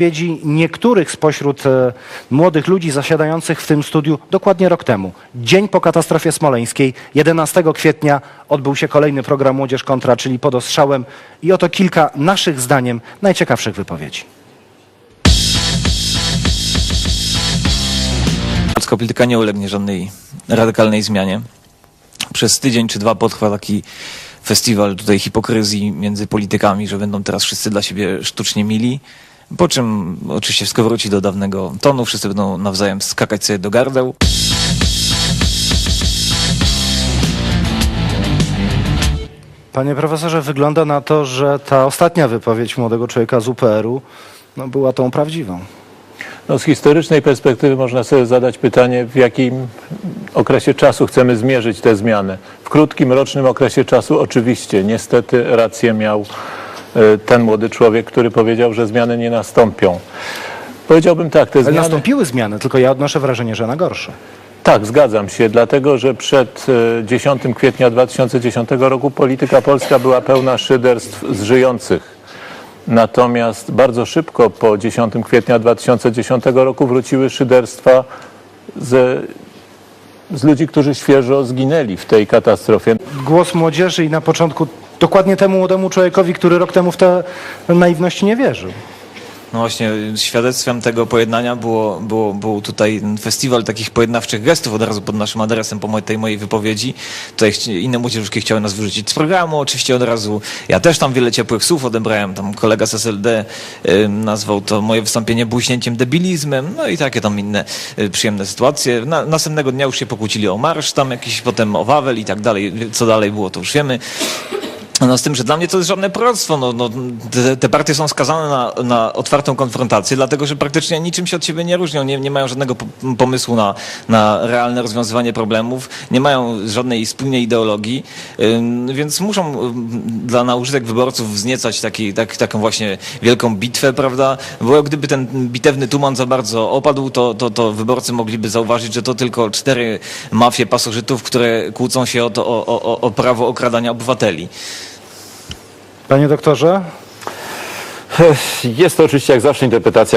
wypowiedzi niektórych spośród e, młodych ludzi zasiadających w tym studiu dokładnie rok temu. Dzień po katastrofie smoleńskiej, 11 kwietnia odbył się kolejny program Młodzież Kontra, czyli pod ostrzałem i oto kilka naszych zdaniem najciekawszych wypowiedzi. Polska polityka nie ulegnie żadnej radykalnej zmianie. Przez tydzień czy dwa potrwa taki festiwal tutaj hipokryzji między politykami, że będą teraz wszyscy dla siebie sztucznie mili. Po czym oczywiście wszystko wróci do dawnego tonu, wszyscy będą nawzajem skakać sobie do gardeł. Panie profesorze, wygląda na to, że ta ostatnia wypowiedź młodego człowieka z UPR-u no, była tą prawdziwą. No, z historycznej perspektywy można sobie zadać pytanie, w jakim okresie czasu chcemy zmierzyć te zmiany. W krótkim, rocznym okresie czasu oczywiście, niestety rację miał ten młody człowiek, który powiedział, że zmiany nie nastąpią. Powiedziałbym tak, te Ale zmiany... nastąpiły zmiany, tylko ja odnoszę wrażenie, że na gorsze. Tak, zgadzam się, dlatego że przed e, 10 kwietnia 2010 roku polityka polska była pełna szyderstw z żyjących. Natomiast bardzo szybko po 10 kwietnia 2010 roku wróciły szyderstwa ze, z ludzi, którzy świeżo zginęli w tej katastrofie. Głos młodzieży i na początku dokładnie temu młodemu człowiekowi, który rok temu w tę naiwność nie wierzył. No właśnie, świadectwem tego pojednania było, było, był tutaj festiwal takich pojednawczych gestów od razu pod naszym adresem po tej mojej wypowiedzi. Tutaj inne młodzieżówki chciały nas wyrzucić z programu, oczywiście od razu. Ja też tam wiele ciepłych słów odebrałem, tam kolega z SLD y, nazwał to moje wystąpienie błyśnięciem debilizmem, no i takie tam inne y, przyjemne sytuacje. Na, następnego dnia już się pokłócili o marsz, tam jakiś potem o Wawel i tak dalej. Co dalej było, to już wiemy. No z tym, że dla mnie to jest żadne proroctwo. No, no, te, te partie są skazane na, na otwartą konfrontację, dlatego że praktycznie niczym się od siebie nie różnią. Nie, nie mają żadnego po- pomysłu na, na realne rozwiązywanie problemów, nie mają żadnej spójnej ideologii, więc muszą dla na użytek wyborców wzniecać taki, tak, taką właśnie wielką bitwę, prawda? Bo gdyby ten bitewny tuman za bardzo opadł, to, to, to wyborcy mogliby zauważyć, że to tylko cztery mafie pasożytów, które kłócą się o, to, o, o, o prawo okradania obywateli. Panie doktorze? Jest to oczywiście jak zawsze interpretacja